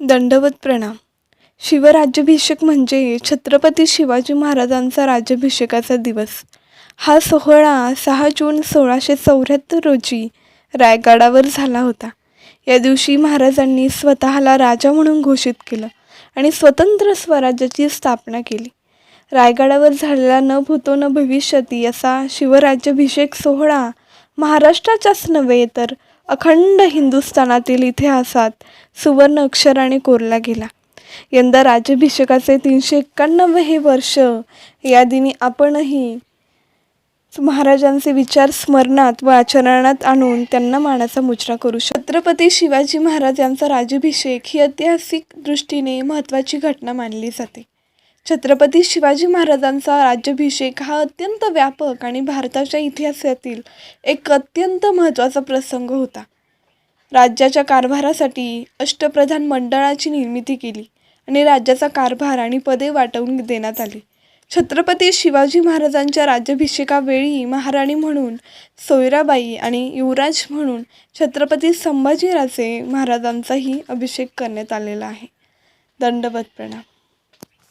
दंडवत प्रणाम. शिवराज्याभिषेक म्हणजे छत्रपती शिवाजी महाराजांचा राज्याभिषेकाचा दिवस. हा सोहळा सहा जून सोळाशे चौऱ्याहत्तर रोजी रायगडावर झाला होता. या दिवशी महाराजांनी स्वतःला राजा म्हणून घोषित केलं आणि स्वतंत्र स्वराज्याची स्थापना केली. रायगडावर झालेला न भूतो न भविष्यती असा शिवराज्याभिषेक सोहळा महाराष्ट्राच्याच नव्हे तर अखंड हिंदुस्थानातील इतिहासात सुवर्ण अक्षराने कोरला गेला. यंदा राज्याभिषेकाचे तीनशे एक्क्याण्णव हे वर्ष या दिनी आपणही महाराजांचे विचार स्मरणात व आचरणात आणून त्यांना मानाचा मुजरा करू शकतो. छत्रपती शिवाजी महाराज यांचा राज्याभिषेक ही ऐतिहासिक दृष्टीने महत्त्वाची घटना मानली जाते. छत्रपती शिवाजी महाराजांचा राज्याभिषेक हा अत्यंत व्यापक आणि भारताच्या इतिहासातील एक अत्यंत महत्त्वाचा प्रसंग होता. राज्याच्या कारभारासाठी अष्टप्रधान मंडळाची निर्मिती केली आणि राज्याचा कारभार आणि पदे वाटवून देण्यात आली. छत्रपती शिवाजी महाराजांच्या राज्याभिषेकावेळी महाराणी म्हणून सोयराबाई आणि युवराज म्हणून छत्रपती संभाजीराजे महाराजांचाही अभिषेक करण्यात आलेला आहे. दंडवत प्रणाम.